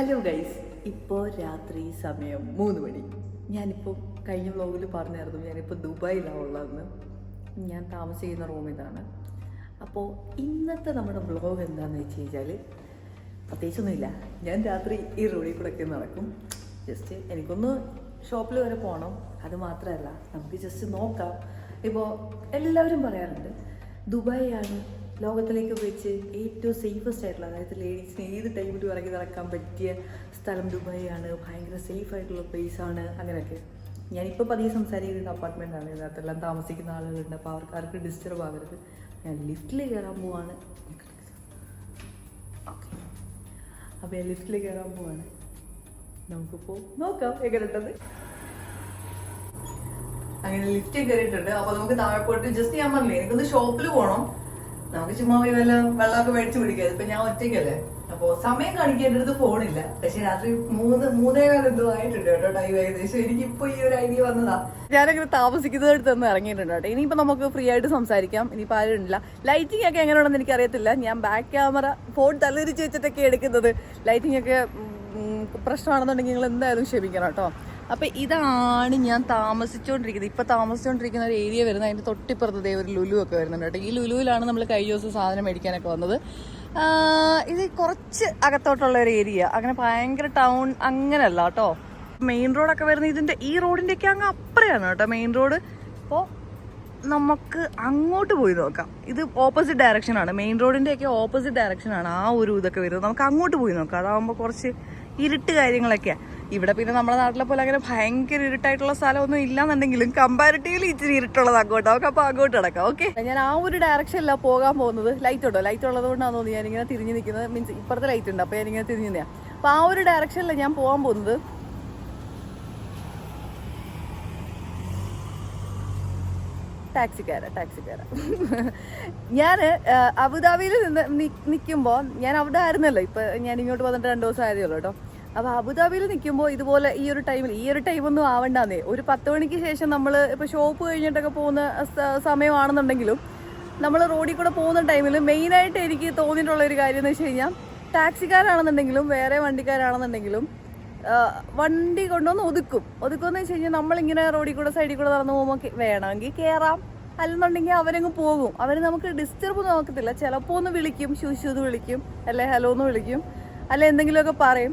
Hello guys ഇപ്പോൾ രാത്രി സമയം മൂന്ന് മണി. ഞാനിപ്പോൾ കഴിഞ്ഞ വ്ലോഗിൽ പറഞ്ഞായിരുന്നു ഞാനിപ്പോൾ ദുബായിലാണ് ഉള്ളതെന്ന്. ഞാൻ താമസിക്കുന്ന റൂം ഇതാണ്. അപ്പോൾ ഇന്നത്തെ നമ്മുടെ വ്ളോഗ് എന്താണെന്ന് വെച്ച് കഴിഞ്ഞാൽ പ്രത്യേകിച്ചൊന്നുമില്ല. ഞാൻ രാത്രി ഈ റോഡിൽ കൂടെ ഒക്കെ നടക്കും. ജസ്റ്റ് എനിക്കൊന്ന് ഷോപ്പിൽ വരെ പോകണം അത് മാത്രമല്ല നമുക്ക് ജസ്റ്റ് നോക്കാം. ഇപ്പോൾ എല്ലാവരും പറയാറുണ്ട് ദുബായ് ആണ് ലോകത്തിലേക്ക് വെച്ച് ഏറ്റവും സേഫസ്റ്റ് ആയിട്ടുള്ള അതായത് ലേഡീസിന് ഏത് ടൈമിലും ഇറങ്ങി നടക്കാൻ പറ്റിയ സ്ഥലം ദുബായ് ആണ് ഭയങ്കര സേഫ് ആയിട്ടുള്ള പ്ലേസ് ആണ് അങ്ങനെയൊക്കെ. ഞാനിപ്പോൾ പതിയെ സംസാരിക്കുന്ന അപ്പാർട്ട്മെന്റ് ആണ്. ഇതിനകത്തെല്ലാം താമസിക്കുന്ന ആളുകളുണ്ട്. അപ്പോൾ അവർക്ക് ആർക്ക് ഡിസ്റ്റർബ് ആകരുത് ഞാൻ ലിഫ്റ്റിൽ കയറാൻ പോവാണ്. അപ്പം ഞാൻ ലിഫ്റ്റിൽ കയറാൻ പോവാണ്. നമുക്കിപ്പോൾ നോക്കാം എങ്ങനെയുണ്ടത് അങ്ങനെ ലിഫ്റ്റ് കയറിയിട്ടുണ്ട് അപ്പോൾ നമുക്ക് താഴെ പോയിട്ട് ജസ്റ്റ് ഞാൻ പറഞ്ഞില്ലേ എനിക്കൊന്ന് ഷോപ്പിൽ പോകണം നമുക്ക് ചുമ്മാ പോയി വല്ല വെള്ളമൊക്കെ മേടിച്ച് കുടിക്കാം. ഇപ്പൊ ഞാൻ ഒറ്റയ്ക്കല്ലേ? അപ്പൊ സമയം അടുത്ത് ഫോണില്ല. പക്ഷെ രാത്രി മൂന്ന് മൂന്നേകാലം എന്തോ ആയിട്ടുണ്ട് കേട്ടോ ടൈം ഏകദേശം. എനിക്ക് ഇപ്പൊ ഈ ഒരു ഐഡിയ വന്നതാ. ഞാനങ്ങനെ താമസിക്കുന്നത് അടുത്ത് നിന്ന് ഇറങ്ങിയിട്ടുണ്ട് കേട്ടോ. ഇനിയിപ്പോ നമുക്ക് ഫ്രീ ആയിട്ട് സംസാരിക്കാം. ഇനിയിപ്പോ ആരും ഇല്ല. ലൈറ്റിംഗ് ഒക്കെ എങ്ങനെയാണെന്ന് എനിക്ക് അറിയത്തില്ല. ഞാൻ ബാക്ക് ക്യാമറ ഫോൺ തലതിരിച്ച് വെച്ചിട്ടൊക്കെ എടുക്കുന്നത്. ലൈറ്റിംഗ് ഒക്കെ പ്രശ്നമാണെന്നുണ്ടെങ്കിൽ നിങ്ങൾ എന്തായാലും ക്ഷമിക്കണം കേട്ടോ. അപ്പൊ ഇതാണ് ഞാൻ താമസിച്ചുകൊണ്ടിരിക്കുന്നത് ഇപ്പൊ താമസിച്ചുകൊണ്ടിരിക്കുന്ന ഒരു ഏരിയ വരുന്നത് അതിന്റെ തൊട്ടിപ്പുറത്ത് ഒരു ലുലു ഒക്കെ വരുന്നുണ്ട് കേട്ടോ. ഈ ലുലുവിലാണ് നമ്മൾ കഴിഞ്ഞ ദിവസം സാധനം മേടിക്കാനൊക്കെ വന്നത്. ഇത് കുറച്ച് അകത്തോട്ടുള്ള ഒരു ഏരിയ അങ്ങനെ ഭയങ്കര ടൗൺ അങ്ങനെയല്ല കേട്ടോ. മെയിൻ റോഡൊക്കെ വരുന്ന ഇതിന്റെ ഈ റോഡിന്റെ ഒക്കെ അങ്ങ് അപ്പുറയാണ് കേട്ടോ മെയിൻ റോഡ് അപ്പോൾ നമുക്ക് അങ്ങോട്ട് പോയി നോക്കാം. ഇത് ഓപ്പോസിറ്റ് ഡയറക്ഷൻ ആണ്. മെയിൻ റോഡിന്റെ ഒക്കെ ഓപ്പോസിറ്റ് ഡയറക്ഷൻ ആണ് ആ ഒരു ഇതൊക്കെ വരുന്നത്. നമുക്ക് അങ്ങോട്ട് പോയി നോക്കാം. അതാവുമ്പോൾ കുറച്ച് ഇരുട്ട് കാര്യങ്ങളൊക്കെയാ. ഇവിടെ പിന്നെ നമ്മുടെ നാട്ടിലെ പോലെ അങ്ങനെ ഭയങ്കര ഇരുട്ടായിട്ടുള്ള സ്ഥലമൊന്നും ഇല്ലാന്നുണ്ടെങ്കിലും കമ്പാരിറ്റീവ്ലി ഇച്ചിരി ഇരുട്ടുള്ളത് അങ്ങോട്ട്. നമുക്ക് അപ്പോൾ അങ്ങോട്ട് കിടക്കാം ഓക്കെ ഞാൻ ആ ഒരു ഡയറക്ഷനിലാണ് പോകാൻ പോകുന്നത്. ലൈറ്റ് ഉണ്ടോ? ലൈറ്റ് ഉള്ളത് കൊണ്ടാണ് തോന്നുന്നത് ഞാനിങ്ങനെ തിരിഞ്ഞു നിൽക്കുന്നത്. മീൻസ് ഇപ്പുറത്തെ ലൈറ്റ് ഉണ്ട്. അപ്പോൾ ഞാനിങ്ങനെ തിരിഞ്ഞു നിൽക്കാം അപ്പോൾ ആ ഒരു ഡയറക്ഷനിലാണ് ഞാൻ പോകാൻ പോകുന്നത്. ടാക്സിക്കാര ടാക്സിക്കാര ഞാൻ അബുദാബിയിൽ നിന്ന് നിൽക്കുമ്പോൾ ഞാൻ അവിടെ ആയിരുന്നല്ലോ. ഇപ്പം ഞാൻ ഇങ്ങോട്ട് വന്നിട്ട് രണ്ട് ദിവസം ആയതേ ഉള്ളൂ കേട്ടോ. അപ്പോൾ അബുദാബിയിൽ നിൽക്കുമ്പോൾ ഇതുപോലെ ഈ ഒരു ടൈമിൽ ഈ ഒരു ടൈമൊന്നും ആവണ്ടെന്നേ. ഒരു പത്ത് മണിക്ക് ശേഷം നമ്മൾ ഇപ്പോൾ ഷോപ്പ് കഴിഞ്ഞിട്ടൊക്കെ പോകുന്ന സമയമാണെന്നുണ്ടെങ്കിലും നമ്മൾ റോഡിൽ കൂടെ പോകുന്ന ടൈമിൽ മെയിനായിട്ട് എനിക്ക് തോന്നിയിട്ടുള്ള ഒരു കാര്യം എന്ന് വെച്ച് കഴിഞ്ഞാൽ ടാക്സിക്കാരാണെന്നുണ്ടെങ്കിലും വേറെ വണ്ടിക്കാരാണെന്നുണ്ടെങ്കിലും വണ്ടി കൊണ്ടുവന്ന് ഒതുക്കും. ഒതുക്കുമെന്ന് വെച്ച് കഴിഞ്ഞാൽ നമ്മളിങ്ങനെ റോഡിൽ കൂടെ സൈഡിൽ കൂടെ നടന്നു പോകുമ്പോൾ വേണമെങ്കിൽ കയറാം അല്ലെന്നുണ്ടെങ്കിൽ അവരങ്ങ് പോകും. അവർ നമുക്ക് ഡിസ്റ്റർബ് നോക്കത്തില്ല ചിലപ്പോൾ ഒന്ന് വിളിക്കും ശുശു വിളിക്കും അല്ലെ ഹലോ എന്ന് വിളിക്കും അല്ലെ എന്തെങ്കിലുമൊക്കെ പറയും.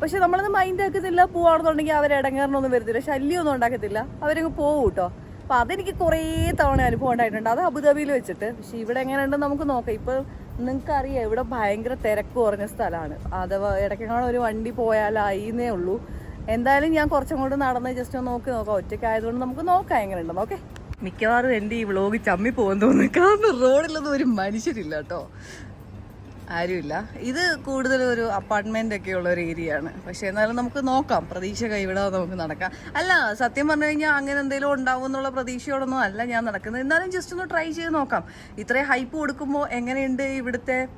പക്ഷെ നമ്മളത് മൈൻഡ് ആക്കത്തില്ല പോവാണെന്നുണ്ടെങ്കിൽ അവർ ഇടങ്ങേറിനൊന്നും വരത്തില്ല ശല്യമൊന്നും ഉണ്ടാക്കത്തില്ല. അവരങ്ങ് പോകും കേട്ടോ. അപ്പൊ അതെനിക്ക് കുറേ തവണ അനുഭവം ഉണ്ടായിട്ടുണ്ട്. അത് അബുദാബിയിൽ വെച്ചിട്ട്. പക്ഷെ ഇവിടെ എങ്ങനെയുണ്ടെന്ന് നമുക്ക് നോക്കാം. ഇപ്പൊ നിങ്ങൾക്ക് അറിയാം ഇവിടെ ഭയങ്കര തിരക്ക് കുറഞ്ഞ സ്ഥലമാണ്. അഥവാ ഇടയ്ക്കെങ്ങാണ് ഒരു വണ്ടി പോയാലായിന്നേ ഉള്ളൂ. എന്തായാലും ഞാൻ കുറച്ചും കൂടെ നടന്ന് ജസ്റ്റ് ഒന്ന് നോക്കി നോക്കാം. ഒറ്റയ്ക്കായതുകൊണ്ട് നമുക്ക് നോക്കാം എങ്ങനെയുണ്ടെന്ന് ഓക്കെ? മിക്കവാറും എന്റെ ഈ വ്ളോഗ് ചമ്മി പോകാൻ തോന്നുന്നു കാരണം റോഡിലൊന്നും ഒരു മനുഷ്യരില്ല കേട്ടോ. ആരുമില്ല. ഇത് കൂടുതലും ഒരു അപ്പാർട്ട്മെന്റ് ഒക്കെ ഉള്ള ഒരു ഏരിയ ആണ്. പക്ഷെ എന്നാലും നമുക്ക് നോക്കാം. പ്രതീക്ഷ കൈവിടാതെ നമുക്ക് നടക്കാം. അല്ല സത്യം പറഞ്ഞു കഴിഞ്ഞാൽ അങ്ങനെ എന്തെങ്കിലും ഉണ്ടാവും എന്നുള്ള പ്രതീക്ഷയോടൊന്നും അല്ല ഞാൻ നടക്കുന്നത്. എന്നാലും ജസ്റ്റ് ഒന്ന് ട്രൈ ചെയ്ത് നോക്കാം. ഇത്രയും ഹൈപ്പ് കൊടുക്കുമ്പോൾ എങ്ങനെയുണ്ട് ഇവിടുത്തെ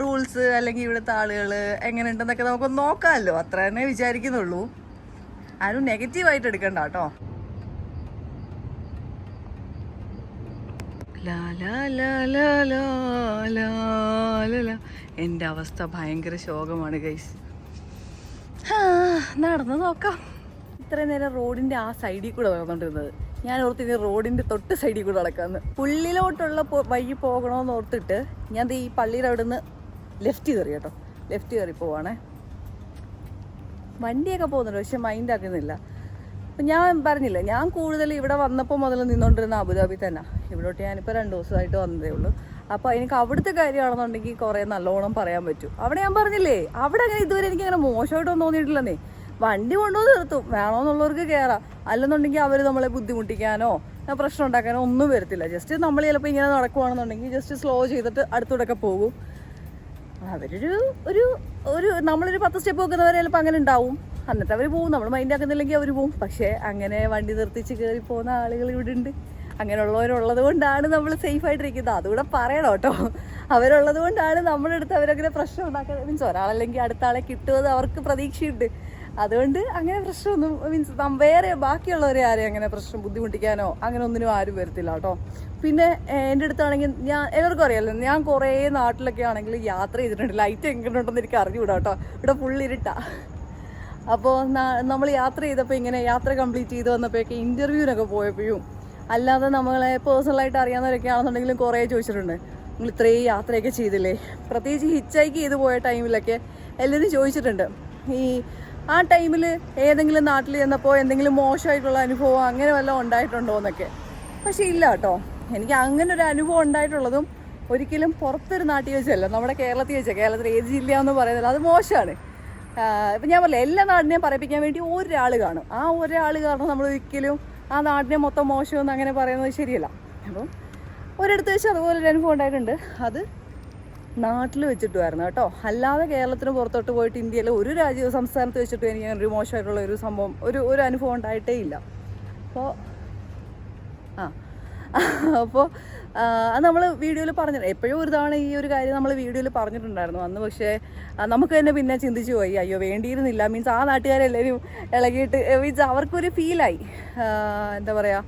റൂൾസ് അല്ലെങ്കിൽ ഇവിടുത്തെ ആളുകൾ എങ്ങനെയുണ്ടെന്നൊക്കെ നമുക്ക് നോക്കാമല്ലോ. അത്ര തന്നെ വിചാരിക്കുന്നുള്ളൂ. ആരും നെഗറ്റീവായിട്ട് എടുക്കണ്ട കേട്ടോ. എന്റെ അവസ്ഥ ഭയങ്കര ശോകമാണ് ഗൈസ് നടന്നു നോക്കാം. ഇത്രയും നേരം റോഡിന്റെ ആ സൈഡിൽ കൂടെ നടന്നുകൊണ്ടിരുന്നത് ഞാൻ ഓർത്ത് ഇനി റോഡിന്റെ തൊട്ട് സൈഡിൽ കൂടെ നടക്കാന്ന്. പുള്ളിലോട്ടുള്ള വഴി പോകണമെന്ന് ഓർത്തിട്ട് ഞാൻ ഈ പള്ളിയുടെ അവിടെ നിന്ന് ലെഫ്റ്റ് കയറി കേട്ടോ. ലെഫ്റ്റ് കയറി പോവാണേ. വണ്ടിയൊക്കെ പോകുന്നുണ്ട് പക്ഷെ മൈൻഡ് ആക്കുന്നില്ല. അപ്പം ഞാൻ പറഞ്ഞില്ല ഞാൻ കൂടുതൽ ഇവിടെ വന്നപ്പോൾ മുതൽ നിന്നുകൊണ്ടിരുന്ന അബുദാബി തന്നെ. ഇവിടോട്ട് ഞാനിപ്പോൾ രണ്ട് ദിവസമായിട്ട് വന്നതേ ഉള്ളൂ. അപ്പോൾ എനിക്ക് അവിടുത്തെ കാര്യമാണെന്നുണ്ടെങ്കിൽ കുറേ നല്ലോണം പറയാൻ പറ്റും. അവിടെ ഞാൻ പറഞ്ഞില്ലേ അവിടെ അങ്ങനെ ഇതുവരെ എനിക്ക് അങ്ങനെ മോശമായിട്ടൊന്നും തോന്നിയിട്ടില്ലെന്നേ. വണ്ടി കൊണ്ടുവന്ന് നിർത്തും. വേണമെന്നുള്ളവർക്ക് കയറാം അല്ലെന്നുണ്ടെങ്കിൽ അവർ നമ്മളെ ബുദ്ധിമുട്ടിക്കാനോ പ്രശ്നം ഉണ്ടാക്കാനോ ഒന്നും വരത്തില്ല. ജസ്റ്റ് നമ്മൾ ചിലപ്പോൾ ഇങ്ങനെ നടക്കുവാണെന്നുണ്ടെങ്കിൽ ജസ്റ്റ് സ്ലോ ചെയ്തിട്ട് അടുത്തൂടെയൊക്കെ പോകും. അവരൊരു ഒരു ഒരു നമ്മളൊരു പത്ത് സ്റ്റെപ്പ് വെക്കുന്നവരെ ചിലപ്പോൾ അങ്ങനെ ഉണ്ടാവും. എന്നിട്ട് അവർ പോകും നമ്മൾ മൈൻഡ് ആക്കുന്നില്ലെങ്കിൽ അവർ പോകും പക്ഷേ അങ്ങനെ വണ്ടി നിർത്തിച്ച് കയറി പോകുന്ന ആളുകൾ ഇവിടെ ഉണ്ട്. അങ്ങനെയുള്ളവരുള്ളത് കൊണ്ടാണ് നമ്മൾ സേഫ് ആയിട്ടിരിക്കുന്നത്. അതുകൂടെ പറയണം കേട്ടോ. അവരുള്ളത് കൊണ്ടാണ് നമ്മുടെ അടുത്ത് അവരങ്ങനെ പ്രശ്നം ഉണ്ടാക്കുന്നത് മീൻസ് ഒരാളല്ലെങ്കിൽ അടുത്ത ആളെ കിട്ടുമെന്ന് അവർക്ക് പ്രതീക്ഷയുണ്ട്. അതുകൊണ്ട് അങ്ങനെ പ്രശ്നമൊന്നും മീൻസ് വേറെ ബാക്കിയുള്ളവരെ ആരെയും അങ്ങനെ പ്രശ്നം ബുദ്ധിമുട്ടിക്കാനോ അങ്ങനെ ഒന്നിനും ആരും വരത്തില്ല കേട്ടോ. പിന്നെ എന്റെ അടുത്താണെങ്കിൽ ഞാൻ എല്ലാവർക്കും അറിയാമല്ലോ ഞാൻ കുറേ നാട്ടിലൊക്കെ ആണെങ്കിൽ യാത്ര ചെയ്തിട്ടുണ്ട്. ലൈറ്റ് എങ്ങനെ ഉണ്ടെന്ന് എനിക്ക് അറിഞ്ഞുകൂടാ കേട്ടോ. ഇവിടെ ഇരുട്ടാ. അപ്പോൾ നമ്മൾ യാത്ര ചെയ്തപ്പോൾ ഇങ്ങനെ യാത്ര കംപ്ലീറ്റ് ചെയ്ത് വന്നപ്പോഴൊക്കെ ഇന്റർവ്യൂവിനൊക്കെ പോയപ്പോഴും അല്ലാതെ നമ്മളെ പേഴ്സണലായിട്ട് അറിയാവുന്നവരൊക്കെ ആണെന്നുണ്ടെങ്കിലും കുറേ ചോദിച്ചിട്ടുണ്ട്. നിങ്ങൾ ഇത്രയും യാത്രയൊക്കെ ചെയ്തില്ലേ? പ്രത്യേകിച്ച് ഹിച്ചൈക്ക് ചെയ്ത് പോയ ടൈമിലൊക്കെ എല്ലാവരും ചോദിച്ചിട്ടുണ്ട്. ഈ ആ ടൈമിൽ ഏതെങ്കിലും നാട്ടിൽ ചെന്നപ്പോൾ എന്തെങ്കിലും മോശമായിട്ടുള്ള അനുഭവം അങ്ങനെ വല്ലതും ഉണ്ടായിട്ടുണ്ടോ എന്നൊക്കെ? പക്ഷേ ഇല്ല കേട്ടോ. എനിക്ക് അങ്ങനെ ഒരു അനുഭവം ഉണ്ടായിട്ടുള്ളതും ഒരിക്കലും പുറത്തൊരു നാട്ടിൽ വെച്ചല്ല. നമ്മുടെ കേരളത്തിൽ വെച്ചാൽ കേരളത്തിൽ ഏത് ജില്ലയാണെന്ന് പറയുന്നില്ല. അത് മോശമാണ്. ഇപ്പം ഞാൻ പറഞ്ഞില്ല എല്ലാ നാടിനെയും പറയിപ്പിക്കാൻ വേണ്ടി ഒരാൾ കാണും. ആ ഒരാൾ കാരണം നമ്മൾ ഒരിക്കലും ആ നാടിനെ മൊത്തം മോശമെന്ന് അങ്ങനെ പറയുന്നത് ശരിയല്ല. അപ്പം ഒരിടത്ത് വെച്ച് അതുപോലെ ഒരു അനുഭവം ഉണ്ടായിട്ടുണ്ട്. അത് നാട്ടിൽ വെച്ചിട്ടുമായിരുന്നു കേട്ടോ. അല്ലാതെ കേരളത്തിന് പുറത്തോട്ട് പോയിട്ട് ഇന്ത്യയിലെ ഒരു രാജ്യ സംസ്ഥാനത്ത് വെച്ചിട്ട് എനിക്ക് അങ്ങനെ ഒരു മോശമായിട്ടുള്ള ഒരു സംഭവം ഒരു ഒരു അനുഭവം ഉണ്ടായിട്ടേ ഇല്ല. അപ്പോൾ ആ അപ്പോൾ അത് നമ്മൾ വീഡിയോയിൽ പറഞ്ഞു എപ്പോഴും ഒരു തവണ ഈ ഒരു കാര്യം നമ്മൾ വീഡിയോയിൽ പറഞ്ഞിട്ടുണ്ടായിരുന്നു. അന്ന് പക്ഷേ നമുക്ക് തന്നെ പിന്നെ ചിന്തിച്ചു പോയി. അയ്യോ വേണ്ടിയിരുന്നില്ല. മീൻസ് ആ നാട്ടുകാരെല്ലാവരും ഇളകിയിട്ട് മീൻസ് അവർക്കൊരു ഫീലായി എന്താ പറയുക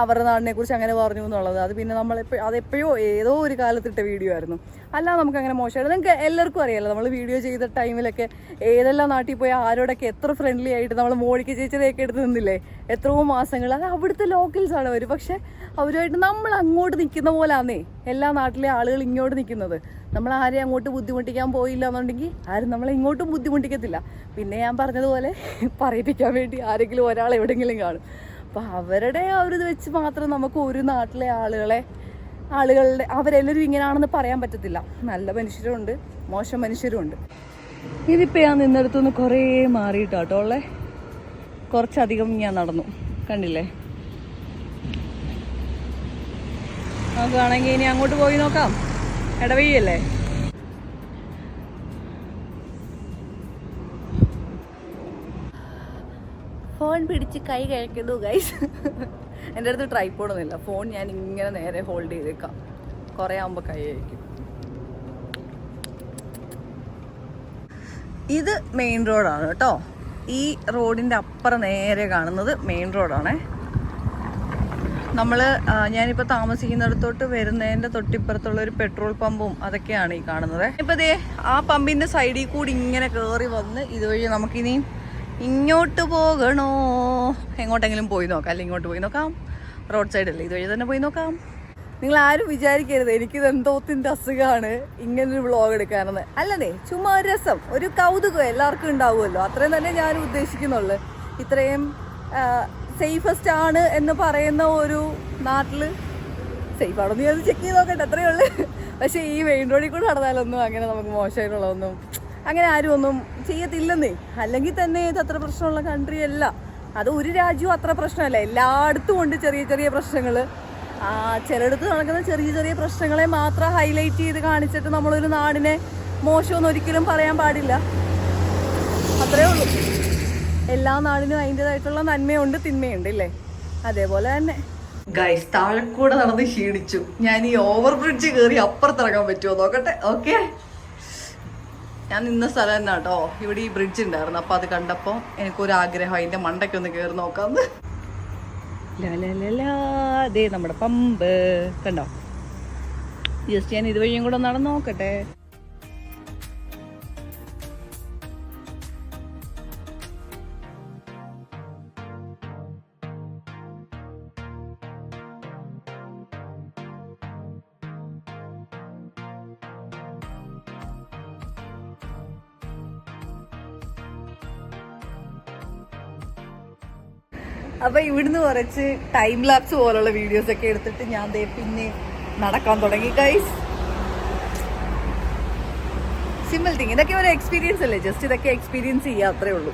അവരുടെ നാടിനെ കുറിച്ച് അങ്ങനെ പറഞ്ഞു എന്നുള്ളത്. അത് പിന്നെ നമ്മൾ അതെപ്പോഴോ ഏതോ ഒരു കാലത്തിട്ട വീഡിയോ ആയിരുന്നു. അല്ലാതെ നമുക്ക് അങ്ങനെ മോശമായിട്ട് നിങ്ങൾക്ക് എല്ലാവർക്കും അറിയാലോ നമ്മൾ വീഡിയോ ചെയ്ത ടൈമിലൊക്കെ ഏതെല്ലാം നാട്ടിൽ പോയി ആരോടൊക്കെ എത്ര ഫ്രണ്ട്ലി ആയിട്ട് നമ്മൾ മോളിക്ക് ചേച്ചിയുടെയൊക്കെ എടുത്ത് നിന്നില്ലേ? എത്രയോ മാസങ്ങൾ അത് അവിടുത്തെ ലോക്കൽസ് ആണ് അവർ പക്ഷെ അവരുമായിട്ട് നമ്മൾ അങ്ങോട്ട് നിൽക്കുന്ന പോലാന്നേ. എല്ലാ നാട്ടിലെ ആളുകൾ ഇങ്ങോട്ട് നിൽക്കുന്നത് നമ്മൾ ആരെയും അങ്ങോട്ട് ബുദ്ധിമുട്ടിക്കാൻ പോയില്ല എന്നുണ്ടെങ്കിൽ ആരും നമ്മളെ ഇങ്ങോട്ടും ബുദ്ധിമുട്ടിക്കത്തില്ല. പിന്നെ ഞാൻ പറഞ്ഞതുപോലെ പറയിപ്പിക്കാൻ വേണ്ടി ആരെങ്കിലും ഒരാൾ എവിടെയെങ്കിലും കാണും. അപ്പോൾ അവരുടെ ആ ഒരു ഇത് വെച്ച് മാത്രം നമുക്ക് ഒരു നാട്ടിലെ ആളുകളെ ആളുകളുടെ അവരെല്ലാവരും ഇങ്ങനെയാണെന്ന് പറയാൻ പറ്റത്തില്ല. നല്ല മനുഷ്യരുണ്ട് മോശം മനുഷ്യരുണ്ട്. ഇതിപ്പോ ഞാൻ നിന്നെടുത്തുനിന്ന് കുറേ മാറിയിട്ടാട്ടോ ഉള്ളേ. കുറച്ചധികം ഞാൻ നടന്നു. കണ്ടില്ലേ? നമുക്കാണെങ്കിൽ ഇനി അങ്ങോട്ട് പോയി നോക്കാം. ഇടവഴിയല്ലേ ഫോൺ പിടിച്ച് കൈ കഴിക്കുന്നു ഗൈസ് എന്റെ അടുത്ത് ട്രൈപ്പോഡൊന്നുമില്ല ഫോൺ ഞാൻ ഇങ്ങനെ നേരെ ഹോൾഡ് ചെയ്തേക്കാം. കുറേ ആകുമ്പോൾ കൈ കഴിക്കും ഇത് മെയിൻ റോഡാണ് കേട്ടോ. ഈ റോഡിന്റെ അപ്പുറം നേരെ കാണുന്നത് മെയിൻ റോഡാണേ നമ്മൾ ഞാനിപ്പോൾ താമസിക്കുന്നിടത്തോട്ട് വരുന്നതിന്റെ തൊട്ടിപ്പുറത്തുള്ള ഒരു പെട്രോൾ പമ്പും അതൊക്കെയാണ് ഈ കാണുന്നത്. ഇപ്പോൾ ദേ ആ പമ്പിന്റെ സൈഡിൽ കൂടി ഇങ്ങനെ കയറി വന്ന് ഇതുവഴി നമുക്കിനി ഇങ്ങോട്ട് പോകണോ? എങ്ങോട്ടെങ്കിലും പോയി നോക്കാം. അല്ലെങ്കിൽ ഇങ്ങോട്ട് പോയി നോക്കാം. റോഡ് സൈഡല്ലേ ഇതുവഴി തന്നെ പോയി നോക്കാം. നിങ്ങൾ ആരും വിചാരിക്കരുത്. എനിക്കിത് എന്തോത്തിന്റെ അസുഖമാണ് ഇങ്ങനൊരു വ്ളോഗ് എടുക്കാനെന്ന്. അല്ലതേ ചുമ്മാ ഒരു രസം. ഒരു കൗതുകം എല്ലാവർക്കും ഉണ്ടാവുമല്ലോ. അത്രയും തന്നെ ഞാൻ ഉദ്ദേശിക്കുന്നുള്ളു. ഇത്രയും സേഫസ്റ്റ് ആണ് എന്ന് പറയുന്ന ഒരു നാട്ടിൽ സേഫ് ആണോ നീ അത് ചെക്ക് ചെയ്ത് നോക്കട്ടെ. അത്രയേ ഉള്ളൂ. പക്ഷേ ഈ മെയിൻ റോഡിൽ കൂടെ നടന്നാലൊന്നും അങ്ങനെ നമുക്ക് മോശമായിട്ടുള്ളതൊന്നും അങ്ങനെ ആരും ഒന്നും ചെയ്യത്തില്ലെന്നേ. അല്ലെങ്കിൽ തന്നെ ഇത് അത്ര പ്രശ്നമുള്ള കൺട്രി അല്ല. അത് ഒരു രാജ്യവും അത്ര പ്രശ്നമല്ല. എല്ലായിടത്തും ഉണ്ട് ചെറിയ ചെറിയ പ്രശ്നങ്ങൾ ചിലയിടത്ത് നടക്കുന്ന ചെറിയ ചെറിയ പ്രശ്നങ്ങളെ മാത്രം ഹൈലൈറ്റ് ചെയ്ത് കാണിച്ചിട്ട് നമ്മളൊരു നാടിനെ മോശമൊന്നും ഒരിക്കലും പറയാൻ പാടില്ല. അത്രേ ഉള്ളൂ. എല്ലാ നാടിനും അതിന്റെതായിട്ടുള്ള നന്മയുണ്ട് തിന്മയുണ്ട് ഇല്ലേ? അതേപോലെ തന്നെ. ഗൈസ് താഴെക്കൂടെ നടന്ന് ക്ഷീണിച്ചു. ഞാൻ ഈ ഓവർ ബ്രിഡ്ജ് കയറി അപ്പുറത്തിറങ്ങാൻ പറ്റുമോ നോക്കട്ടെ. ഓക്കെ ഞാൻ നിന്ന സ്ഥലം തന്നെ കേട്ടോ ഇവിടെ ഈ ബ്രിഡ്ജ് ഉണ്ടായിരുന്നു. അപ്പൊ അത് കണ്ടപ്പോ എനിക്കൊരു ആഗ്രഹം. അതിന്റെ മണ്ടയ്ക്ക് ഒന്ന് കയറി നോക്കാന്ന്. ലാ. ദേ നമ്മുടെ പമ്പ്. കണ്ടോ? ജസ്റ്റ് ഞാൻ ഇതുവഴിയും കൂടെ നടന്നു നോക്കട്ടെ. അപ്പൊ ഇവിടുന്ന് കുറച്ച് ടൈം ലാപ്സ് പോലുള്ള വീഡിയോസ് ഒക്കെ എടുത്തിട്ട് ഞാൻ ദേ പിന്നെ നടക്കാൻ തുടങ്ങി ഗൈസ് സിമ്പിൾ തിങ് ഇതൊക്കെ ഒരു എക്സ്പീരിയൻസ് അല്ലേ? ജസ്റ്റ് ഇതൊക്കെ എക്സ്പീരിയൻസ് ചെയ്യാ അത്രേ ഉള്ളൂ.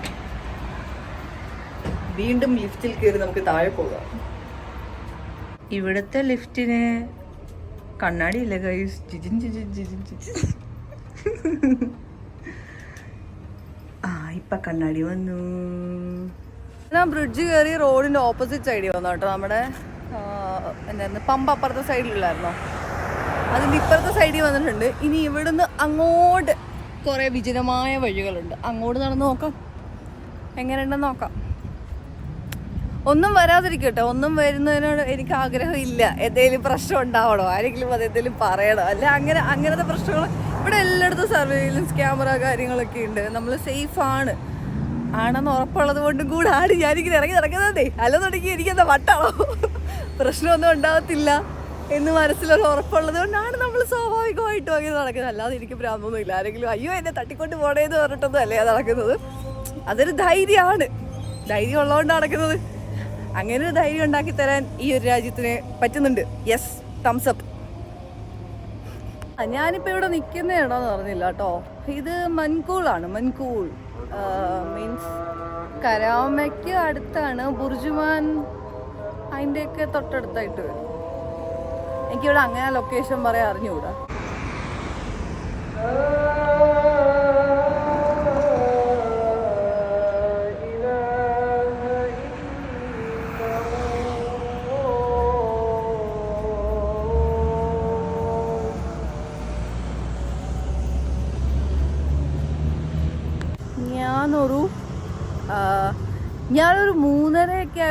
വീണ്ടും ലിഫ്റ്റിൽ കയറി നമുക്ക് താഴെ പോകാം. ഇവിടുത്തെ ലിഫ്റ്റിന് കണ്ണാടിയില്ല ഗൈസ് ജിജിൻ ജിജിൻ ജിജിൻ ജിജിൻ. ആ ഇപ്പൊ കണ്ണാടി വന്നു. ഞാൻ ബ്രിഡ്ജ് കയറി റോഡിന്റെ ഓപ്പോസിറ്റ് സൈഡിൽ വന്നു കേട്ടോ. നമ്മുടെ എന്തായിരുന്നു പമ്പ അപ്പുറത്തെ സൈഡിലുള്ളായിരുന്നു അതിന്റെ ഇപ്പുറത്തെ സൈഡിൽ വന്നിട്ടുണ്ട്. ഇനി ഇവിടുന്ന് അങ്ങോട്ട് കുറെ വിജനമായ വഴികളുണ്ട്. അങ്ങോട്ട് നടന്ന് നോക്കാം. എങ്ങനെയുണ്ടെന്ന് നോക്കാം. ഒന്നും വരാതിരിക്കട്ടെ ഒന്നും വരുന്നതിനോട് എനിക്ക് ആഗ്രഹമില്ല. എന്തെങ്കിലും പ്രശ്നം ഉണ്ടാവണോ? ആരെങ്കിലും അത് എന്തെങ്കിലും പറയണോ? അല്ല അങ്ങനെ അങ്ങനത്തെ പ്രശ്നങ്ങൾ ഇവിടെ എല്ലായിടത്തും സർവൈലൻസ് ക്യാമറ കാര്യങ്ങളൊക്കെ ഉണ്ട്. നമ്മൾ സേഫ് ആണ്. ആണെന്ന് ഉറപ്പുള്ളത് കൊണ്ടും കൂടെ ആണ് ഞാനിങ്ങനെ ഇറങ്ങി നടക്കുന്നതേ. അല്ലെന്നുണ്ടെങ്കിൽ എനിക്കെന്താ വട്ടാണോ? പ്രശ്നമൊന്നും ഉണ്ടാകത്തില്ല എന്ന് മനസ്സിലൊരു ഉറപ്പുള്ളത് കൊണ്ടാണ് നമ്മൾ സ്വാഭാവികമായിട്ടും അങ്ങനെ നടക്കുന്നത്. അല്ലാതെ എനിക്ക് ഭ്രാന്തൊന്നുമില്ല. ആരെങ്കിലും അയ്യോ എന്നെ തട്ടിക്കൊണ്ട് പോണേന്ന് പറഞ്ഞിട്ടൊന്നും അല്ലേ നടക്കുന്നത്. അതൊരു ധൈര്യമാണ്. ധൈര്യം ഉള്ളതുകൊണ്ട് നടക്കുന്നത്. അങ്ങനെ ഒരു ധൈര്യം ഉണ്ടാക്കി തരാൻ ഈ ഒരു രാജ്യത്തിന് പറ്റുന്നുണ്ട്. യെസ് തംസപ്പ് ഞാനിപ്പോൾ ഇവിടെ നിൽക്കുന്നതാണോന്ന് പറഞ്ഞില്ല കേട്ടോ. ഇത് മൻകൂളാണ് മൻകൂൾ. മീൻസ് കരാമയ്ക്ക് അടുത്താണ്. ബുർജുമാൻ അതിന്റെയൊക്കെ തൊട്ടടുത്തായിട്ട് വരും. എനിക്കിവിടെ അങ്ങനെ ലൊക്കേഷൻ പറയാൻ അറിഞ്ഞുകൂടാ.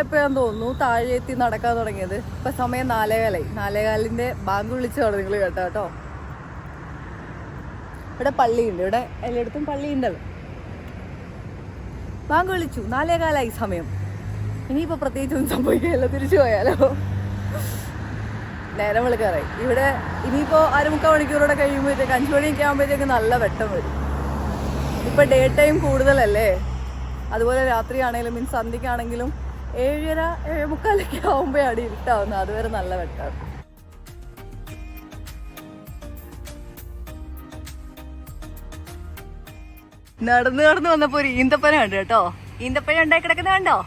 ആയപ്പോഴാന്ന് തോന്നുന്നു താഴെ എത്തി നടക്കാൻ തുടങ്ങിയത്. ഇപ്പൊ സമയം നാലേകാലായി. നാലേകാലിന്റെ ബാങ്ക് വിളിച്ചാണ് നിങ്ങൾ കേട്ടോ. കേട്ടോ? ഇവിടെ പള്ളിയുണ്ട്. ഇവിടെ എല്ലായിടത്തും പള്ളിയുണ്ടല്ലോ ബാങ്ക് വിളിച്ചു. നാലേകാലായി സമയം. ഇനിയിപ്പോ പ്രത്യേകിച്ചൊന്നും സംഭവിക്കുകയല്ല തിരിച്ചു പോയാലോ? നേരം വിളിക്കാറായി. ഇവിടെ ഇനിയിപ്പോ അരമുക്കാൽ മണിക്കൂറോടെ കഴിയുമ്പോഴത്തേക്ക് അഞ്ചു മണിയൊക്കെ ആകുമ്പോഴത്തേക്ക് നല്ല വെട്ടം വരും. ഇപ്പൊ ഡേ ടൈം കൂടുതലല്ലേ? അതുപോലെ രാത്രിയാണെങ്കിലും മീൻസ് സന്ധ്യക്കാണെങ്കിലും ഏഴര ഏഴുമുക്കാലൊക്കെ ആകുമ്പോഴാണ് ഇരുട്ടാവുന്നത് അതുവരെ നല്ല വെട്ടാണ്. നടന്നു നടന്നു വന്നപ്പോ ഒരു ഈന്തപ്പന ഉണ്ട് കേട്ടോ. ഈന്തപ്പഴം ഉണ്ടായി കിടക്കുന്ന കണ്ടോ?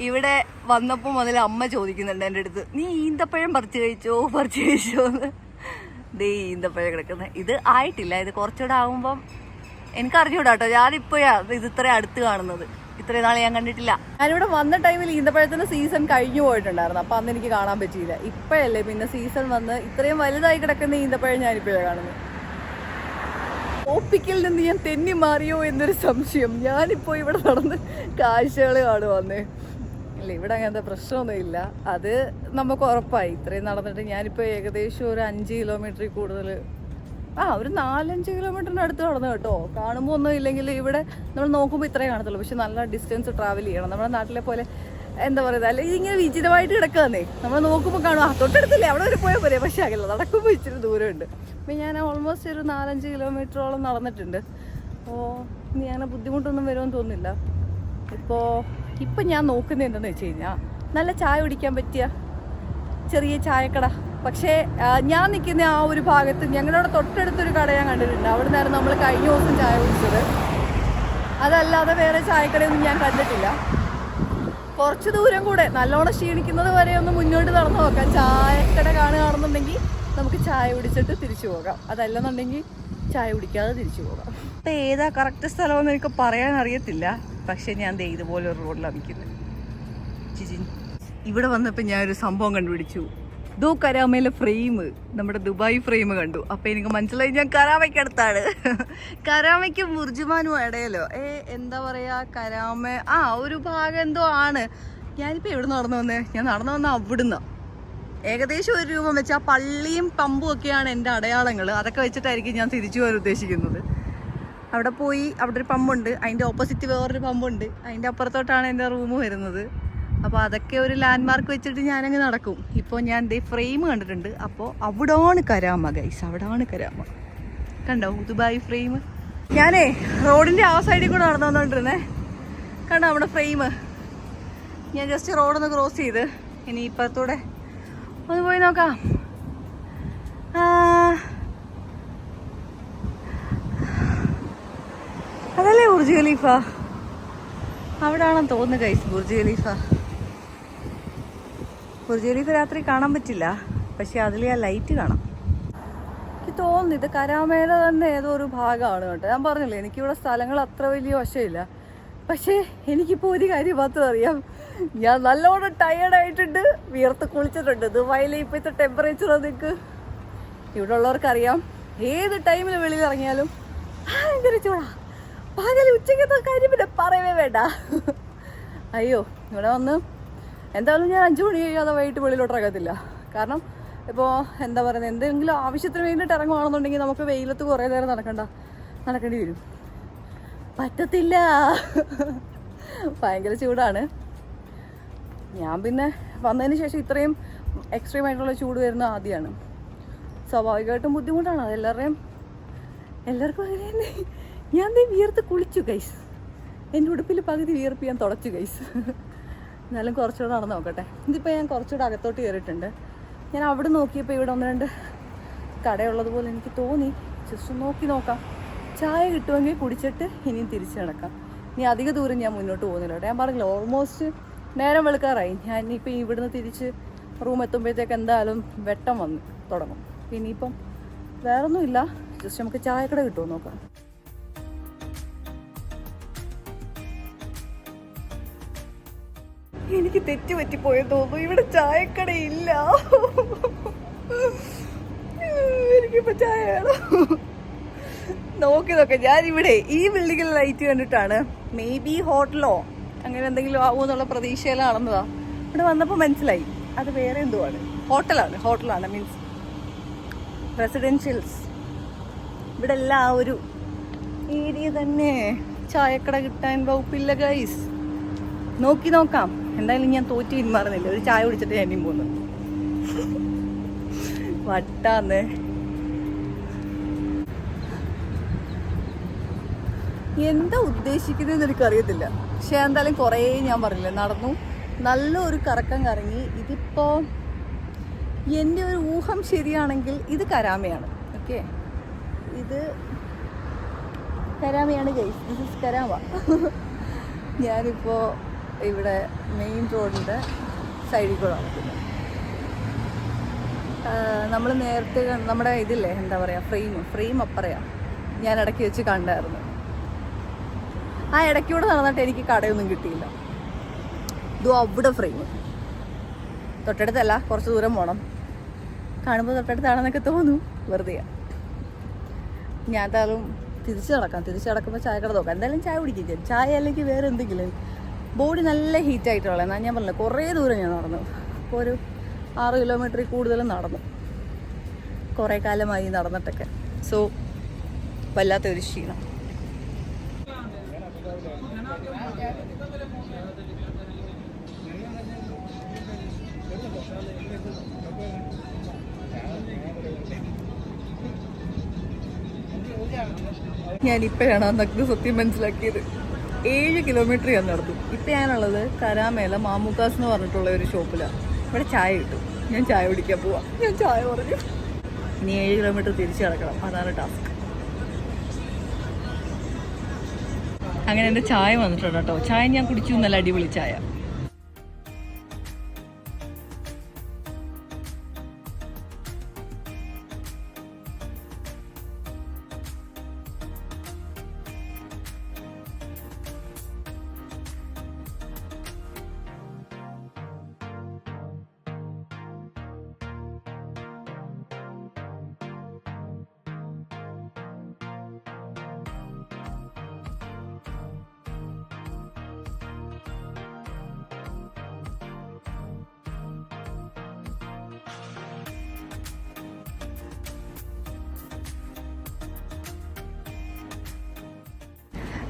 ഇവിടെ വന്നപ്പോ മുതൽ അമ്മ ചോദിക്കുന്നുണ്ട് എന്റെ അടുത്ത് നീ ഈന്തപ്പഴം പറിച്ചു കഴിച്ചോ? പറിച്ചു കഴിച്ചോ? എന്ന്. ദേ ഈന്തപ്പഴം കിടക്കുന്നത് ഇത് ആയിട്ടില്ല. ഇത് കുറച്ചുകൂടെ ആകുമ്പം എനിക്കറിഞ്ഞൂടാ കേട്ടോ. ഞാനിപ്പോഴാ ഇത് ഇത്ര അടുത്ത് കാണുന്നത്. ഇത്രയും നാളെ ഞാൻ കണ്ടിട്ടില്ല. ഞാനിവിടെ വന്ന ടൈമിൽ ഈന്തപ്പഴത്തിന്റെ സീസൺ കഴിഞ്ഞു പോയിട്ടുണ്ടായിരുന്നു. അപ്പൊ അന്ന് എനിക്ക് കാണാൻ പറ്റിയില്ല. ഇപ്പോഴല്ലേ പിന്നെ സീസൺ വന്ന് ഇത്രയും വലുതായി കിടക്കുന്ന ഈന്തപ്പഴം ഞാനിപ്പോഴേ കാണുന്നു ഓപ്പിക്കിൽ നിന്ന് ഞാൻ തെന്നി മാറിയോ എന്നൊരു സംശയം. ഞാനിപ്പോ ഇവിടെ നടന്ന് കാഴ്ചകൾ കാണുവന്നേ അല്ല ഇവിടെ അങ്ങനത്തെ പ്രശ്നമൊന്നുമില്ല അത് നമുക്ക് ഉറപ്പായി. ഇത്രയും നടന്നിട്ട് ഞാനിപ്പോൾ ഏകദേശം ഒരു അഞ്ച് കിലോമീറ്ററിൽ കൂടുതൽ ആ ഒരു നാലഞ്ച് കിലോമീറ്ററിന്റെ അടുത്ത് നടന്നു കേട്ടോ. കാണുമ്പോൾ ഒന്നും ഇല്ലെങ്കിൽ ഇവിടെ നമ്മൾ നോക്കുമ്പോൾ ഇത്രേ കാണത്തുള്ളൂ. പക്ഷെ നല്ല ഡിസ്റ്റൻസ് ട്രാവൽ ചെയ്യണം. നമ്മുടെ നാട്ടിലെ പോലെ എന്താ പറയുക അല്ലെങ്കിൽ ഇങ്ങനെ വിചിതമായിട്ട് കിടക്കാന്നേ. നമ്മൾ നോക്കുമ്പോൾ കാണും ആ തൊട്ടടുത്തല്ലേ? അവിടെ വരെ പോയാൽ പോരെ. പക്ഷേ അകല നടക്കുമ്പോൾ ഇച്ചിരി ദൂരമുണ്ട്. അപ്പം ഞാൻ ഓൾമോസ്റ്റ് ഒരു നാലഞ്ച് കിലോമീറ്ററോളം നടന്നിട്ടുണ്ട്. അപ്പോൾ ഇനി അങ്ങനെ ബുദ്ധിമുട്ടൊന്നും വരുമെന്ന് തോന്നുന്നില്ല. ഇപ്പോൾ ഇപ്പം ഞാൻ നോക്കുന്നത് എന്താണെന്ന് വെച്ച് കഴിഞ്ഞാൽ നല്ല ചായ കുടിക്കാൻ പറ്റിയ ചെറിയ ചായക്കട. പക്ഷേ ഞാൻ നിൽക്കുന്ന ആ ഒരു ഭാഗത്ത് ഞങ്ങളുടെ തൊട്ടടുത്തൊരു കട ഞാൻ കണ്ടിട്ടുണ്ട്. അവിടെ നിന്നായിരുന്നു നമ്മൾ കഴിഞ്ഞ ദിവസം ചായ കുടിച്ചത്. അതല്ലാതെ വേറെ ചായക്കടയൊന്നും ഞാൻ കണ്ടിട്ടില്ല. കുറച്ച് ദൂരം കൂടെ നല്ലോണം ക്ഷീണിക്കുന്നത് വരെ ഒന്ന് മുന്നോട്ട് നടന്നു നോക്കാം. ചായക്കട കാണുകയാണെന്നുണ്ടെങ്കിൽ നമുക്ക് ചായ കുടിച്ചിട്ട് തിരിച്ചു പോകാം. അതല്ലെന്നുണ്ടെങ്കിൽ ചായ കുടിക്കാതെ തിരിച്ചു പോകാം. ഇപ്പം ഏതാ കറക്റ്റ് സ്ഥലമെന്ന് എനിക്ക് പറയാൻ അറിയത്തില്ല. പക്ഷേ ഞാൻ ദേ ഇതുപോലെ ഒരു റോഡിലാണ് നിൽക്കുന്നത് ഇവിടെ വന്നപ്പോൾ ഞാൻ ഒരു സംഭവം കണ്ടുപിടിച്ചു. ദോ കരാമയിലെ ഫ്രെയിം നമ്മുടെ ദുബായ് ഫ്രെയിം കണ്ടു. അപ്പൊ എനിക്ക് മനസ്സിലായി ഞാൻ കരാമയ്ക്ക് അടുത്താണ്. കരാമയ്ക്കും മുർജുമാനും ഇടയല്ലോ ഏ എന്താ പറയാ കരാമ ആ ഒരു ഭാഗം എന്തോ ആണ്. ഞാനിപ്പോ എവിടെ നടന്നു വന്നേ? ഞാൻ നടന്നു വന്ന അവിടുന്ന്. ഏകദേശം ഒരു രൂപം വെച്ച് ആ പള്ളിയും പമ്പും ഒക്കെയാണ് എന്റെ അടയാളങ്ങൾ അതൊക്കെ വെച്ചിട്ടായിരിക്കും ഞാൻ തിരിച്ചു പോകാൻ ഉദ്ദേശിക്കുന്നത്. അവിടെ പോയി അവിടെ ഒരു പമ്പുണ്ട്. അതിന്റെ ഓപ്പോസിറ്റ് വേറൊരു പമ്പുണ്ട്. അതിന്റെ അപ്പുറത്തോട്ടാണ് എന്റെ റൂം വരുന്നത്. അപ്പോൾ അതൊക്കെ ഒരു ലാൻഡ് മാർക്ക് വെച്ചിട്ട് ഞാനങ്ങ് നടക്കും. ഇപ്പോൾ ഞാൻ ദേ ഫ്രെയിം കണ്ടിട്ടുണ്ട്. അപ്പോൾ അവിടാണ് കരാമ ഗൈസ് അവിടാണ് കരാമ. കണ്ടോ? ദുബായ് ഫ്രെയിം ഞാനേ റോഡിന്റെ ആ സൈഡിൽ കൂടെ നടന്നു വന്നോണ്ടിരുന്നേ. കണ്ടോ അവിടെ ഫ്രെയിം ഞാൻ ജസ്റ്റ് റോഡൊന്ന് ക്രോസ് ചെയ്ത്. ഇനി ഇപ്പുറത്തൂടെ ഒന്ന് പോയി നോക്കാം. അതല്ലേ ബുർജ് ഖലീഫ? അവിടെ ആണെന്ന് തോന്നുന്നു ഗൈസ് ബുർജ് ഖലീഫ. ഖലീഫ രാത്രി കാണാൻ പറ്റില്ല. പക്ഷെ അതിൽ ആ ലൈറ്റ് കാണാം. എനിക്ക് തോന്നുന്നു ഇത് കരാമേല തന്നെ ഏതോ ഒരു ഭാഗമാണ് കേട്ടോ. ഞാൻ പറഞ്ഞില്ലേ എനിക്കിവിടെ സ്ഥലങ്ങൾ അത്ര വലിയ വശമില്ല. പക്ഷേ എനിക്കിപ്പോൾ ഒരു കാര്യം മാത്രം അറിയാം. ഞാൻ നല്ലോണം ടയേർഡായിട്ടുണ്ട് വിയർത്ത് കുളിച്ചിട്ടുണ്ട്. ദുബായിലെ ഇപ്പോഴത്തെ ടെമ്പറേച്ചർ നിൽക്ക് ഇവിടെ ഉള്ളവർക്കറിയാം ഏത് ടൈമിൽ വെളിയിൽ ഇറങ്ങിയാലും ഭയങ്കര ചൂടാ. പകൽ ഉച്ചയ്ക്കത്തെ കാര്യം പിന്നെ പറയവേ വേണ്ട. അയ്യോ ഇവിടെ വന്ന് എന്തായാലും ഞാൻ അഞ്ചു മണി കഴിയാതെ വൈകിട്ട് വെളിയിലോട്ട് ഇറങ്ങത്തില്ല കാരണം ഇപ്പോൾ എന്താ പറയുന്നത് എന്തെങ്കിലും ആവശ്യത്തിന് വേണ്ടിയിട്ട് ഇറങ്ങുവാണെന്നുണ്ടെങ്കിൽ നമുക്ക് വെയിലത്ത് കുറേ നേരം നടക്കണ്ട നടക്കേണ്ടി വരും. പറ്റത്തില്ല. ഭയങ്കര ചൂടാണ്. ഞാൻ പിന്നെ വന്നതിന് ശേഷം ഇത്രയും എക്സ്ട്രീം ആയിട്ടുള്ള ചൂട് വരുന്ന ആദ്യമാണ് സ്വാഭാവികമായിട്ടും ബുദ്ധിമുട്ടാണ്. അത് എല്ലാവരുടെയും എല്ലാവർക്കും അങ്ങനെ തന്നെ. ഞാൻ വിയർത്ത് കുളിച്ചു ഗൈസ് എന്റെ ഉടുപ്പിൽ പകുതി വിയർപ്പ് ഞാൻ തുടച്ചു ഗൈസ് എന്നാലും കുറച്ചുകൂടെ നടന്ന് നോക്കട്ടെ. ഇതിപ്പോൾ ഞാൻ കുറച്ചുകൂടെ അകത്തോട്ട് കയറിയിട്ടുണ്ട്. ഞാൻ അവിടെ നോക്കിയപ്പോൾ ഇവിടെ ഒന്ന് രണ്ട് കടയുള്ളതുപോലെ എനിക്ക് തോന്നി. ജസ്റ്റ് നോക്കി നോക്കാം. ചായ കിട്ടുമെങ്കിൽ കുടിച്ചിട്ട് ഇനിയും തിരിച്ചു നടക്കാം. ഇനി അധിക ദൂരം ഞാൻ മുന്നോട്ട് പോകുന്നില്ല ഞാൻ പറഞ്ഞില്ല ഓൾമോസ്റ്റ് നേരം വെളുക്കാറായി. ഞാൻ ഇനിയിപ്പോൾ ഇവിടുന്ന് തിരിച്ച് റൂം എത്തുമ്പോഴത്തേക്ക് എന്തായാലും വെട്ടം വന്ന് തുടങ്ങും. ഇനിയിപ്പം വേറൊന്നുമില്ല. ജസ്റ്റ് നമുക്ക് ചായക്കട കിട്ടുമോ നോക്കാം. എനിക്ക് തെറ്റ് പറ്റിപ്പോയെന്ന് തോന്നുന്നു. ഇവിടെ ചായക്കടയില്ല എനിക്കിപ്പോ ചായ വേണം. നോക്കി നോക്കാം ഞാനിവിടെ ഈ ബിൽഡിങ്ങിൽ ലൈറ്റ് കണ്ടിട്ടാണ്. മേ ബി ഹോട്ടലോ അങ്ങനെ എന്തെങ്കിലും ആവുമോ എന്നുള്ള പ്രതീക്ഷയിലാണെന്നതാ. ഇവിടെ വന്നപ്പോൾ മനസ്സിലായി. അത് വേറെ എന്തോ ആണ് ഹോട്ടലാണ് ഹോട്ടലാണ് മീൻസ് റെസിഡൻഷ്യൽസ് ഇവിടെ എല്ലാം ഒരു ഏരിയ തന്നെ. ചായക്കട കിട്ടാൻ വകുപ്പില്ല ഗൈസ് നോക്കി നോക്കാം. എന്തായാലും ഞാൻ തോറ്റി പിന്മാറുന്നില്ല ഒരു ചായ കുടിച്ചിട്ട് ഞാൻ ഇനിയും പോകുന്നു വട്ടാന്ന്. എന്താ ഉദ്ദേശിക്കുന്നതെന്ന് എനിക്കറിയത്തില്ല. പക്ഷെ എന്തായാലും കുറേ ഞാൻ പറഞ്ഞില്ല? നടന്നു. നല്ല ഒരു കറക്കം കറങ്ങി. ഇതിപ്പോൾ എന്റെ ഒരു ഊഹം ശരിയാണെങ്കിൽ ഇത് കരാമയാണ്. ഓക്കെ? ഇത് കരാമയാണ് ഗൈസ്. This is Karama. ഞാനിപ്പോൾ ഇവിടെ മെയിൻ റോഡിന്റെ സൈഡിൽ കൂടെ നടക്കുന്നത് നമ്മൾ നേരത്തെ നമ്മുടെ ഇതില്ലേ എന്താ പറയുക ഫ്രെയിം ഫ്രെയിം അപ്പറയാ. ഞാൻ ഇടയ്ക്ക് വെച്ച് കണ്ടായിരുന്നു. ആ ഇടയ്ക്കൂടെ നടന്നിട്ട് എനിക്ക് കടയൊന്നും കിട്ടിയില്ല. ഇതും അവിടെ ഫ്രെയിം തൊട്ടടുത്തല്ല കുറച്ച് ദൂരം പോകണം കാണുമ്പോൾ തൊട്ടടുത്താണെന്നൊക്കെ തോന്നും. വെറുതെ ഞാൻ എന്തായാലും തിരിച്ചു നടക്കാം. തിരിച്ചു നടക്കുമ്പോൾ ചായ കട നോക്കാം. എന്തായാലും ചായ കുടിക്കില്ല ചായ അല്ലെങ്കിൽ വേറെ എന്തെങ്കിലും. ബോഡി നല്ല ഹീറ്റ് ആയിട്ടുള്ള എന്നാൽ ഞാൻ പറഞ്ഞില്ല കുറേ ദൂരം ഞാൻ നടന്നു. അപ്പോൾ ഒരു ആറ് കിലോമീറ്ററിൽ കൂടുതലും നടന്നു. കുറേ കാലമായി നടന്നിട്ടൊക്കെ. സോ വല്ലാത്തൊരു ക്ഷീണം. ഞാൻ ഇപ്പോഴാണ് അന്നൊക്കെ സത്യം മനസ്സിലാക്കിയത്. ഏഴ് കിലോമീറ്റർ ഞാൻ നടന്നു. ഇപ്പം ഞാനുള്ളത് കരാമേല മാമുക്കാസ് എന്ന് പറഞ്ഞിട്ടുള്ള ഒരു ഷോപ്പിലാണ് ഇവിടെ ചായ കിട്ടും. ഞാൻ ചായ കുടിക്കാൻ പോവാം. ഞാൻ ചായ പറഞ്ഞു. ഇനി ഏഴ് കിലോമീറ്റർ തിരിച്ചു കിടക്കണം അതാണ് ടാസ്ക് അങ്ങനെ എന്റെ ചായ വന്നിട്ടുണ്ട് കേട്ടോ. ചായ ഞാൻ കുടിച്ചു. നല്ല അടിപൊളി ചായ.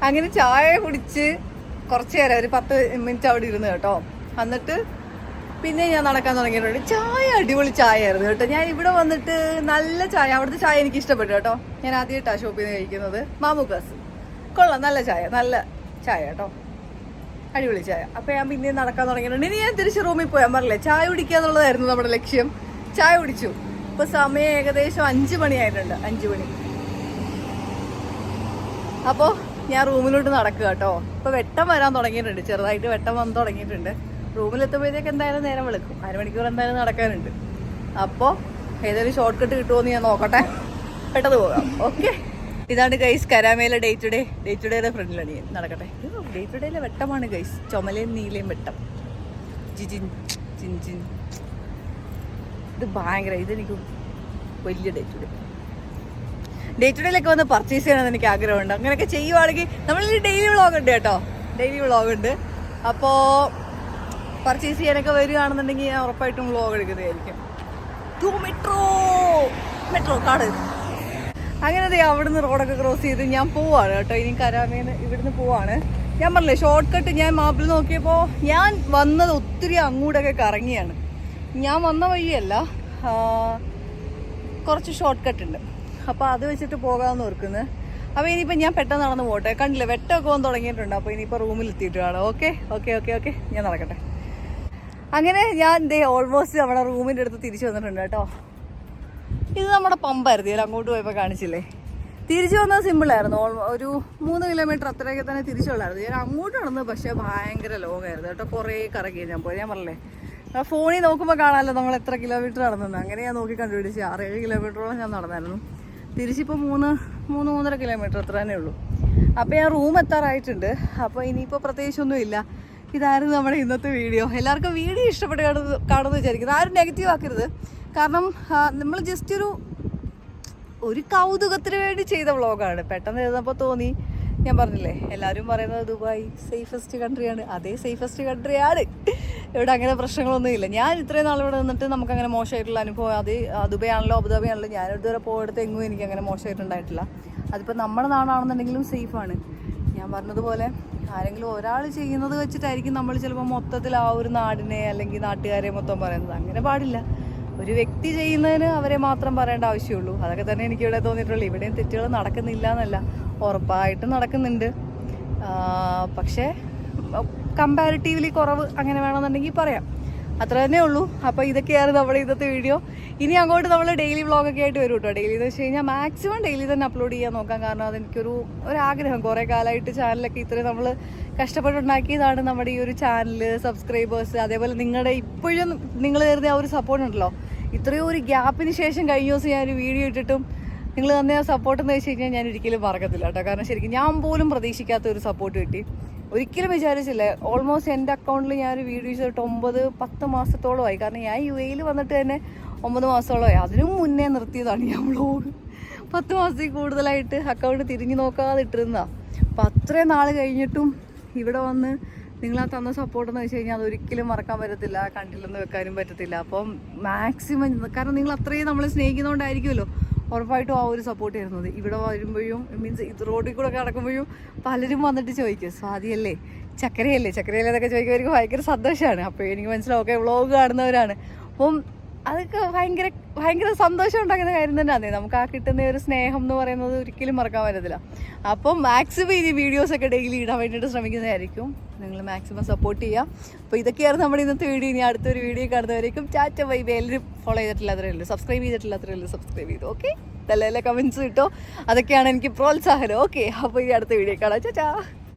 അങ്ങനെ ചായ കുടിച്ച് കുറച്ച് നേരം ഒരു പത്ത് മിനിറ്റ് അവിടെ ഇരുന്ന് കേട്ടോ. എന്നിട്ട് പിന്നെ ഞാൻ നടക്കാൻ തുടങ്ങിയിട്ടുണ്ട്. ചായ അടിപൊളി ചായ ആയിരുന്നു കേട്ടോ. ഞാൻ ഇവിടെ വന്നിട്ട് നല്ല ചായ അവിടുത്തെ ചായ എനിക്ക് ഇഷ്ടപ്പെട്ടു കേട്ടോ. ഞാൻ ആദ്യമായിട്ടാണ് ഷോപ്പിൽ നിന്ന് കഴിക്കുന്നത്. മാമുക്കാസ് കൊള്ളാം നല്ല ചായ നല്ല ചായ കേട്ടോ. അടിപൊളി ചായ. അപ്പൊ ഞാൻ പിന്നെ നടക്കാൻ തുടങ്ങിയിട്ടുണ്ട്. ഇനി ഞാൻ തിരിച്ച് റൂമിൽ പോയാൻ പറഞ്ഞില്ലേ ചായ കുടിക്കുക എന്നുള്ളതായിരുന്നു നമ്മുടെ ലക്ഷ്യം. ചായ കുടിച്ചു. ഇപ്പൊ സമയം ഏകദേശം അഞ്ചു മണിയായിട്ടുണ്ട്. അഞ്ചു മണി. അപ്പോ ഞാൻ റൂമിലോട്ട് നടക്കുക കേട്ടോ. ഇപ്പൊ വെട്ടം വരാൻ തുടങ്ങിയിട്ടുണ്ട്. ചെറുതായിട്ട് വെട്ടം വന്ന് തുടങ്ങിയിട്ടുണ്ട്. റൂമിലെത്തുമ്പോഴത്തേക്ക് എന്തായാലും നേരം വിളിക്കും. അരമണിക്കൂർ എന്തായാലും നടക്കാനുണ്ട്. അപ്പോ ഏതൊരു ഷോർട്ട് കട്ട് കിട്ടുമോ എന്ന് ഞാൻ നോക്കട്ടെ. പെട്ടെന്ന് പോകാം. ഓക്കെ ഇതാണ് guys കരാമേലെ day to day day to ഡേയുടെ ഫ്രണ്ടിലാണ് ഞാൻ നടക്കട്ടെ. ഡേ ടു ഡേയിലെ വെട്ടമാണ് ഗൈസ് ചുമലയും നീലയും വെട്ടം. ജിജിൻ ജിൻ ജിൻ ഇത് ഭയങ്കര ഇതെനിക്ക് വലിയ day to day day to ഡേയിലൊക്കെ വന്ന് പർച്ചേസ് ചെയ്യണമെന്ന് എനിക്ക് ആഗ്രഹമുണ്ട്. അങ്ങനെയൊക്കെ ചെയ്യുവാണെങ്കിൽ നമ്മളിൽ ഡെയിലി വ്ളോഗ് ഉണ്ട് കേട്ടോ. ഡെയിലി വ്ളോഗ് ഉണ്ട്. അപ്പോൾ പർച്ചേസ് ചെയ്യാനൊക്കെ വരികയാണെന്നുണ്ടെങ്കിൽ ഞാൻ ഉറപ്പായിട്ടും വ്ളോഗ് എടുക്കുന്നതായിരിക്കും. ടു മെട്രോ മെട്രോ കാട്. അങ്ങനെ അതെ അവിടുന്ന് റോഡൊക്കെ ക്രോസ് ചെയ്ത് ഞാൻ പോവാണ് കേട്ടോ. ഇനി കരാമേന്ന് ഇവിടുന്ന് പോവാണ്. ഞാൻ പറഞ്ഞില്ലേ ഷോർട്ട് കട്ട് ഞാൻ മാപ്പിൽ നോക്കിയപ്പോൾ ഞാൻ വന്നത് ഒത്തിരി അങ്ങോട്ടൊക്കെ കറങ്ങിയാണ്. ഞാൻ വന്ന വഴിയല്ല കുറച്ച് ഷോർട്ട് കട്ട് ഉണ്ട്. അപ്പോൾ അത് വെച്ചിട്ട് പോകാമെന്ന് ഓർക്കുന്നത് അപ്പോൾ ഇനിയിപ്പോൾ ഞാൻ പെട്ടെന്ന് നടന്ന് പോട്ടെ. കണ്ടില്ല വെട്ടമൊക്കെ വന്ന് തുടങ്ങിയിട്ടുണ്ട്. അപ്പോൾ ഇനിയിപ്പോൾ റൂമിൽ എത്തിയിട്ട് കാണാം ഓക്കെ ഓക്കെ ഓക്കെ ഓക്കെ ഞാൻ നടക്കട്ടെ. അങ്ങനെ ഞാൻ ദേ ഓൾമോസ്റ്റ് നമ്മുടെ റൂമിന്റെ അടുത്ത് തിരിച്ചു വന്നിട്ടുണ്ട് കേട്ടോ. ഇത് നമ്മുടെ പമ്പായിരുന്നു. ഇതിൽ അങ്ങോട്ട് പോയപ്പോൾ കാണിച്ചില്ലേ? തിരിച്ചു വന്നത് സിമ്പിളായിരുന്നു ഒരു മൂന്ന് കിലോമീറ്റർ അത്രയൊക്കെ തന്നെ തിരിച്ചുള്ളായിരുന്നു. ഞാൻ അങ്ങോട്ട് നടന്നത് പക്ഷേ ഭയങ്കര ലോങ്ങായിരുന്നു കേട്ടോ. കുറേ കറങ്ങി ഞാൻ പോയി. ഞാൻ പറഞ്ഞേ ആ ഫോണിൽ നോക്കുമ്പോൾ കാണാമല്ലോ നമ്മൾ എത്ര കിലോമീറ്റർ നടന്നത് അങ്ങനെ ഞാൻ നോക്കി കണ്ടുപിടിച്ച് ആറേഴ് കിലോമീറ്ററോളം ഞാൻ നടന്നായിരുന്നു. തിരിച്ചിപ്പോൾ മൂന്ന് മൂന്ന് മൂന്നര കിലോമീറ്റർ അത്ര തന്നെ ഉള്ളൂ. അപ്പോൾ ഞാൻ റൂം എത്താറായിട്ടുണ്ട്. അപ്പോൾ ഇനിയിപ്പോൾ പ്രത്യേകിച്ചൊന്നും ഇല്ല. ഇതായിരുന്നു നമ്മുടെ ഇന്നത്തെ വീഡിയോ എല്ലാവർക്കും വീഡിയോ ഇഷ്ടപ്പെട്ട് കാണുന്നത് കാണുമെന്ന് വിചാരിക്കുന്നത് ആരും നെഗറ്റീവ് ആക്കരുത്. കാരണം നമ്മൾ ജസ്റ്റ് ഒരു ഒരു കൗതുകത്തിന് വേണ്ടി ചെയ്ത വ്ളോഗാണ് പെട്ടെന്ന് എഴുതുമ്പോൾ തോന്നി ഞാൻ പറഞ്ഞില്ലേ എല്ലാവരും പറയുന്നത് ദുബായ് സേഫസ്റ്റ് കൺട്രിയാണ് അതേ സേഫസ്റ്റ് കൺട്രിയാണ് ഇവിടെ അങ്ങനെ പ്രശ്നങ്ങളൊന്നും ഇല്ല. ഞാൻ ഇത്രയും നാൾ ഇവിടെ നിന്നിട്ട് നമുക്ക് അങ്ങനെ മോശമായിട്ടുള്ള അനുഭവം അത് ദുബായാണല്ലോ അബുദാബി ആണല്ലോ ഞാൻ ഇതുവരെ പോയെടുത്ത് എങ്ങും എനിക്ക് അങ്ങനെ മോശമായിട്ടുണ്ടായിട്ടില്ല. അതിപ്പോൾ നമ്മുടെ നാടാണെന്നുണ്ടെങ്കിലും സേഫാണ് ഞാൻ പറഞ്ഞതുപോലെ ആരെങ്കിലും ഒരാൾ ചെയ്യുന്നത് വെച്ചിട്ടായിരിക്കും നമ്മൾ ചിലപ്പോൾ മൊത്തത്തിൽ ആ ഒരു നാടിനെ അല്ലെങ്കിൽ നാട്ടുകാരെ മൊത്തം പറയുന്നത്. അങ്ങനെ പാടില്ല. ഒരു വ്യക്തി ചെയ്യുന്നതിന് അവരെ മാത്രം പറയേണ്ട ആവശ്യമുള്ളൂ. അതൊക്കെ തന്നെ എനിക്ക് ഇവിടെ തോന്നിയിട്ടുള്ളൂ. ഇവിടെയും തെറ്റുകൾ നടക്കുന്നില്ല എന്നല്ല. ഉറപ്പായിട്ടും നടക്കുന്നുണ്ട്. പക്ഷേ കമ്പാരിറ്റീവ്ലി കുറവ് അങ്ങനെ വേണമെന്നുണ്ടെങ്കിൽ പറയാം. അത്ര തന്നെ ഉള്ളൂ. അപ്പോൾ ഇതൊക്കെയാണ് നമ്മുടെ ഇന്നത്തെ വീഡിയോ ഇനി അങ്ങോട്ട് നമ്മൾ ഡെയിലി വ്ളോഗൊക്കെ ആയിട്ട് വരും കേട്ടോ ഡെയിലി എന്ന് വെച്ച് കഴിഞ്ഞാൽ മാക്സിമം ഡെയിലി തന്നെ അപ്ലോഡ് ചെയ്യാൻ നോക്കാം. കാരണം അതെനിക്കൊരു ഒരാഗ്രഹം. കുറേ കാലമായിട്ട് ചാനലൊക്കെ ഇത്രയും നമ്മൾ കഷ്ടപ്പെട്ടുണ്ടാക്കിയതാണ് നമ്മുടെ ഈ ഒരു ചാനൽ സബ്സ്ക്രൈബേഴ്സ് അതേപോലെ നിങ്ങളുടെ ഇപ്പോഴും നിങ്ങൾ തരുന്ന ആ ഒരു സപ്പോർട്ട് ഉണ്ടല്ലോ. ഇത്രയും ഒരു ഗ്യാപ്പിന് ശേഷം കഴിഞ്ഞ ദിവസം ഞാൻ ഒരു വീഡിയോ ഇട്ടിട്ടും നിങ്ങൾ തന്നെ സപ്പോർട്ട് എന്ന് വെച്ച് കഴിഞ്ഞാൽ ഞാൻ ഒരിക്കലും മറക്കത്തില്ല കേട്ടോ കാരണം ശരിക്കും ഞാൻ പോലും പ്രതീക്ഷിക്കാത്ത ഒരു സപ്പോർട്ട് കിട്ടി. ഒരിക്കലും വിചാരിച്ചില്ല. ഓൾമോസ്റ്റ് എന്റെ അക്കൗണ്ടിൽ ഞാൻ ഒരു വീഡിയോ ചെയ്തിട്ട് ഒമ്പത് പത്ത് മാസത്തോളമായി. കാരണം ഞാൻ യു എയിൽ വന്നിട്ട് തന്നെ ഒമ്പത് മാസത്തോളമായി. അതിനും മുന്നേ നിർത്തിയതാണ് ഞാൻ വ്ളോഗ് പത്ത് മാസത്തിൽ കൂടുതലായിട്ട് അക്കൗണ്ട് തിരിഞ്ഞു നോക്കാതെ ഇട്ടിരുന്നതാണ് അപ്പം അത്രയും നാൾ കഴിഞ്ഞിട്ടും ഇവിടെ വന്ന് നിങ്ങളാ തന്ന സപ്പോർട്ട് എന്ന് വെച്ച് കഴിഞ്ഞാൽ അതൊരിക്കലും മറക്കാൻ പറ്റത്തില്ല. കണ്ടില്ലെന്ന് വെക്കാനും പറ്റത്തില്ല. അപ്പം മാക്സിമം കാരണം നിങ്ങൾ അത്രയും നമ്മളെ സ്നേഹിക്കുന്നതുകൊണ്ടായിരിക്കുമല്ലോ ഉറപ്പായിട്ടും ആ ഒരു സപ്പോർട്ട് തരുന്നത് ഇവിടെ വരുമ്പോഴും മീൻസ് ഇത് റോഡിൽ കൂടെ കിടക്കുമ്പോഴും പലരും വന്നിട്ട് ചോദിക്കും സ്വാതിയല്ലേ ചക്കരയല്ലേ? ചക്കരയല്ലേ എന്നൊക്കെ ചോദിക്കുമ്പോൾ ഭയങ്കര സന്തോഷമാണ് അപ്പോൾ എനിക്ക് മനസ്സിലാവും ഓക്കെ വ്ളോഗ് കാണുന്നവരാണ്. അപ്പം അതൊക്കെ ഭയങ്കര ഭയങ്കര സന്തോഷം ഉണ്ടാക്കുന്ന കാര്യം തന്നെയാണ് നമുക്ക് ആ കിട്ടുന്ന ഒരു സ്നേഹം എന്ന് പറയുന്നത് ഒരിക്കലും മറക്കാൻ പറ്റത്തില്ല. അപ്പം മാക്സിമം ഈ വീഡിയോസൊക്കെ ഡെയിലി ഇടാൻ വേണ്ടിയിട്ട് ശ്രമിക്കുന്നതായിരിക്കും. നിങ്ങൾ മാക്സിമം സപ്പോർട്ട് ചെയ്യുക അപ്പോൾ ഇതൊക്കെയായിരുന്നു നമ്മുടെ ഇന്നത്തെ വീഡിയോ. ഇനി അടുത്തൊരു വീഡിയോ കാണുന്നവരേക്കും ചാറ്റ വൈ എല്ലാവരും ഫോളോ ചെയ്തിട്ടില്ല അത്രയേ സബ്സ്ക്രൈബ് ചെയ്തിട്ടില്ല അത്രയേ സബ്സ്ക്രൈബ് ചെയ്തു. ഓക്കെ നല്ല നല്ല കമൻസ് കിട്ടോ. അതൊക്കെയാണ് എനിക്ക് പ്രോത്സാഹനം. ഓക്കെ അപ്പോൾ ഇനി അടുത്ത വീഡിയോ കാണാം. ചാ